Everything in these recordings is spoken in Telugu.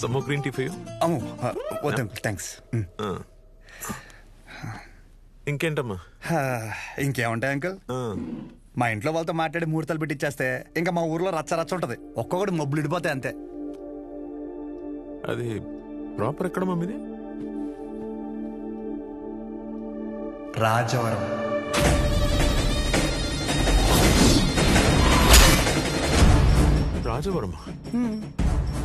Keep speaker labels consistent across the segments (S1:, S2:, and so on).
S1: సమ్మో గ్రీన్ టీ ఫర్ యూ
S2: అమ్మో వద్దు థ్యాంక్స్
S1: ఇంకేంటమ్మా?
S2: ఇంకేముంటాయి అంకుల్? మా ఇంట్లో వాళ్ళతో మాట్లాడి ముహూర్తాలు పెట్టిచ్చేస్తే ఇంకా మా ఊర్లో రచ్చ రచ్చ ఉంటది. ఒక్కొక్కటి మబ్బులు ఇడిపోతాయి అంతే.
S1: అది ప్రాపర్ ఎక్కడ మీది?
S2: Rajavaram.
S1: Rajavaram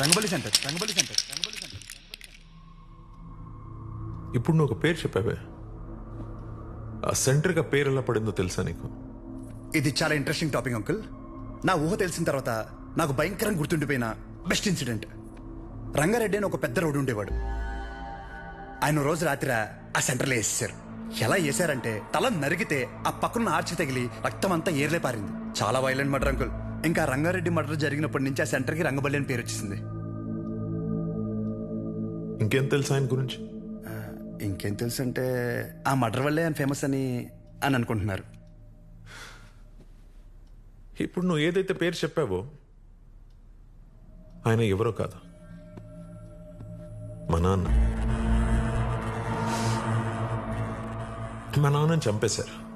S2: Rangabali center Rangabali center Rangabali center.
S1: ఇప్పుడు నువ్వు ఒక పేరు చెప్పావే. ఆ సెంటర్గా పేరు ఎలా పడిందో తెలుసా నీకు?
S2: ఇది చాలా ఇంట్రెస్టింగ్ టాపిక్ అంకుల్ నా ఊహ తెలిసిన తర్వాత నాకు భయంకరంగా గుర్తుండిపోయిన బెస్ట్ ఇన్సిడెంట్ రంగారెడ్డి అని ఒక పెద్ద రోడ్డు ఉండేవాడు. ఆయన రోజు రాత్రి ఆ సెంటర్లో వేసేసారు ఎలా వేసారంటే తల నరికితే ఆ పక్కన ఆర్చి తగిలి రక్తం అంతా ఏర్లే పారింది. చాలా వైలెంట్ మర్డర్ అంకుల్ ఇంకా రంగారెడ్డి మర్డర్ జరిగినప్పటి నుంచి ఆ సెంటర్కి రంగబల్లి అని పేరు వచ్చేసింది.
S1: ఇంకేం తెలుసా ఆయన గురించి?
S2: ఇంకేం తెలుసు అంటే ఆ మర్డర్ వల్లే ఆయన ఫేమస్ అని అని అనుకుంటున్నారు.
S1: ఇప్పుడు నువ్వు ఏదైతే పేరు చెప్పావో ఆయన ఎవరో కాదు. మా నాన్న. మా నాన్నని చంపేశారు.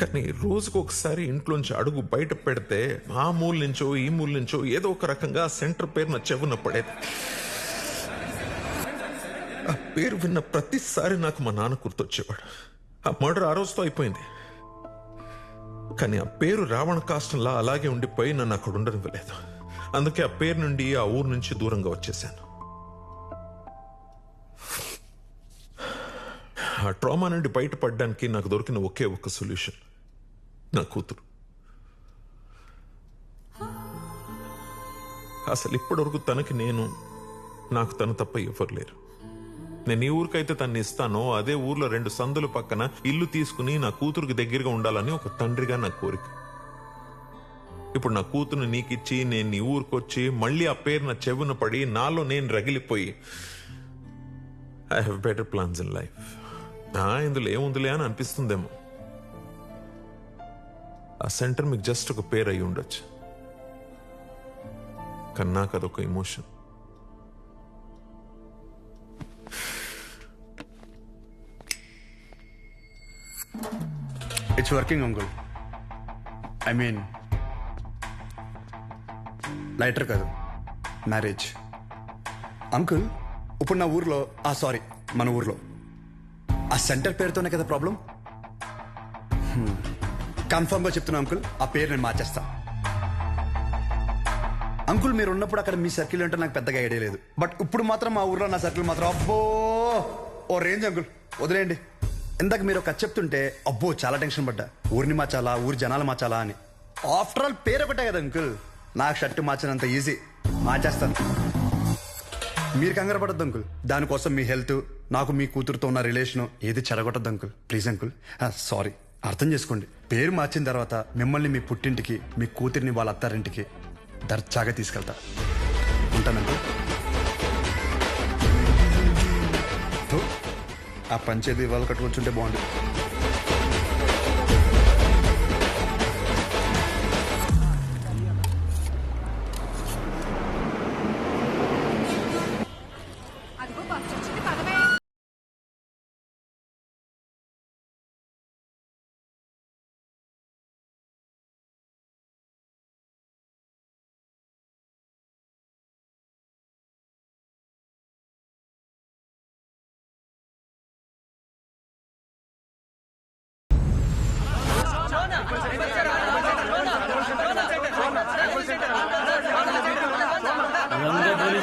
S1: కానీ రోజుకు ఒకసారి ఇంట్లోంచి అడుగు బయట పెడితే ఆ మూల నుంచో ఈ మూల నుంచో ఏదో ఒక రకంగా సెంటర్ పేరు నా చెవున పడేది. ఆ పేరు విన్న ప్రతిసారి నాకు మా నాన్న గుర్తొచ్చేవాడు. ఆ మర్డర్ ఆ రోజుతో అయిపోయింది. కానీ ఆ పేరు రావణ కాష్టంలా అలాగే ఉండిపోయి నన్ను అక్కడ ఉండనివ్వలేదు. అందుకే ఆ పేరు నుండి ఆ ఊరు నుంచి దూరంగా వచ్చేసాను. ఆ ట్రామా నుండి బయటపడడానికి నాకు దొరికిన ఒకే ఒక్క సొల్యూషన్. నా కూతురు. అసలు ఇప్పటివరకు తనకి నేను నాకు తను తప్ప ఇవ్వలేరు నేను ఈ ఊరికైతే తన్ని ఇస్తానో అదే ఊర్లో రెండు సందుల పక్కన ఇల్లు తీసుకుని నా కూతురుకి దగ్గరగా ఉండాలని ఒక తండ్రిగా నా కోరిక. ఇప్పుడు నా కూతురు నీకిచ్చి నేను నీ ఊరికొచ్చి మళ్ళీ ఆ పేరు నా చెవున పడి నాలో నేను రగిలిపోయి I have better plans in life ఇందులో ఏముందిలే అని అనిపిస్తుందేమో. ఆ సెంటర్ మీకు జస్ట్ ఒక పేరు అయి ఉండొచ్చు. కన్నా నాకు అదొక emotion
S2: it's working uncle I mean lighter కాదు. మ్యారేజ్ అంకుల్ ఇప్పుడు నా ఊర్లో ఆ సారీ మన ఊర్లో. ఆ సెంటర్ పేరుతోనే కదా ప్రాబ్లం? కన్ఫర్మ్గా చెప్తున్నా అంకుల్. ఆ పేరు నేను మార్చేస్తా. అంకుల్ మీరు ఉన్నప్పుడు అక్కడ మీ సర్కిల్ అంటే నాకు పెద్దగా ఐడియా లేదు. బట్ ఇప్పుడు మాత్రం మా ఊర్లో నా సర్కిల్ మాత్రం అబ్బో! ఓ రేంజ్ అంకుల్. వదిలేయండి. ఇందాక మీరు ఒక చెప్తుంటే అబ్బో చాలా టెన్షన్ పడ్డా. ఊరిని మార్చాలా ఊరి జనాలు మార్చాలా అని. ఆఫ్టర్ ఆల్ పేరు ఒకటే కదా అంకుల్. నాకు షర్ట్ మార్చినంత ఈజీ మార్చేస్తాను. మీరు కంగారు పడద్దు అంకుల్. దానికోసం మీ హెల్త్ నాకు మీ కూతురుతో ఉన్న రిలేషన్ ఏది చెడగొట్టద్దు అంకుల్ ప్లీజ్ అంకుల్ సారీ అర్థం చేసుకోండి. పేరు మార్చిన తర్వాత మిమ్మల్ని మీ పుట్టింటికి మీ కూతురిని వాళ్ళ అత్తారింటికి దర్చాగా తీసుకెళ్తా. ఉంటానండి ఆ పంచేది ఇవాళ కట్టుకొచ్చుంటే బాగుంది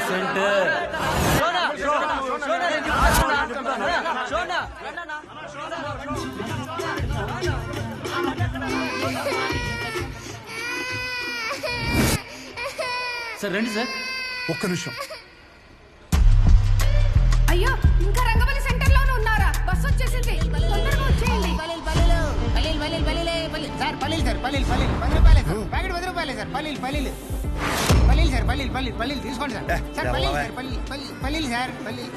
S3: సెంటర్ సార్ రండి సార్.
S2: ఒక్క నిమిషం.
S4: అయ్యో ఇంకా రంగబలి సెంటర్లోనే ఉన్నారా? బస్ వచ్చేసింది.
S5: పల్లీలు సార్ పల్లీలు పల్లీలు. పది రూపాయలే సార్. ప్యాకెట్ పది రూపాయలే సార్. పల్లీలు పల్లీలు. పల్లీలు సార్ పల్లీలు పల్లీలు పల్లీలు తీసుకోండి సార్. సార్ పల్లీలు? సార్ పల్లీలు పల్లీలు పల్లీలు సార్ పల్లీలు.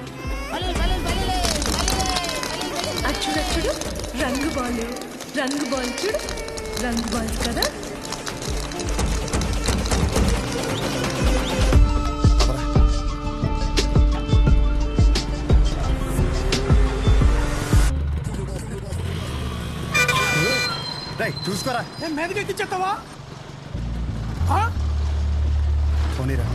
S5: పల్లీలు పల్లీలు పల్లీలే పల్లీలే
S4: అచ్చుడు అచ్చుడు రంగు బాల్ రంగు బాల్ చూడు. రంగు బాల్ కదా?
S2: చూసుకోరా.
S5: మీదకి ఎక్కించేస్తావా
S2: పోనీరా.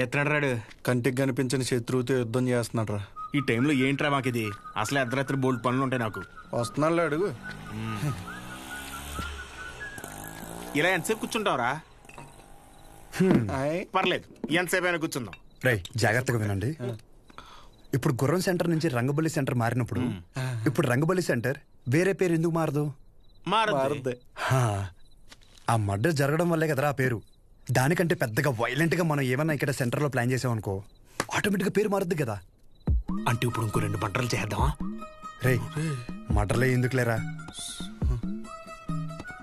S6: చేస్తున్నాడు? రాడు
S7: కంటికి కనిపించని శత్రువుతో యుద్ధం చేస్తున్నాడు రా.
S6: ఈ టైంలో ఏంట్రా మాకు ఇది అసలు అర్ధరాత్రి బోల్డ్ పనులు ఉంటాయి నాకు.
S7: వస్తున్నాడులే అడుగు.
S6: ఇలా ఎంతసేపు కూర్చుంటావురా?
S7: ఆయ్.
S6: పర్లేదు. ఎంతసేపు అయినా కూర్చుందాం.
S2: రై జాగ్రత్తగా వినండి. ఇప్పుడు గుర్రం సెంటర్ నుంచి రంగబలి సెంటర్ మారినప్పుడు ఇప్పుడు రంగబలి సెంటర్ వేరే పేరు ఎందుకు మారదు?
S6: మారద్దు.
S7: మారుద్ది.
S2: హా, ఆ మర్డర్ జరగడం వల్లే కదరా ఆ పేరు. దానికంటే పెద్దగా వైలెంట్గా మనం ఏమన్నా ఇక్కడ సెంటర్లో ప్లాన్ చేసామనుకో ఆటోమేటిక్గా పేరు మారుద్ది కదా.
S6: అంటే ఇప్పుడు ఇంకో రెండు పంటలు చేద్దామా?
S2: రే మర్డర్లే ఎందుకు లేరా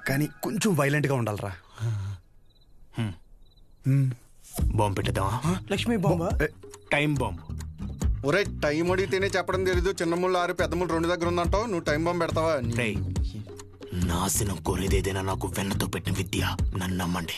S2: కానీ కొంచెం వైలెంట్గా ఉండాలిరా.
S6: బాంబు పెట్టేద్దామా?
S7: లక్ష్మీ బాంబా?
S6: Time bomb.
S7: ఒరే టైం అడిగితేనే చెప్పడం తెలీదు. చిన్న ముళ్ళు ఆరు పెద్ద ముళ్ళు రెండు దగ్గర ఉందంటావు. నువ్వు టైం బాంబు పెడతావా
S6: నాశనం కోరేదేదైనా నాకు వెన్నతో పెట్టిన విద్య. నన్ను నమ్మండి.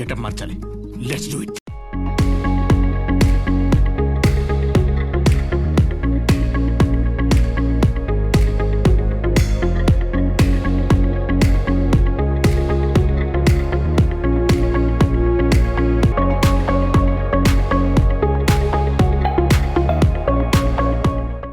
S6: గెటప్ మార్చాలి లెట్స్ డూ ఇట్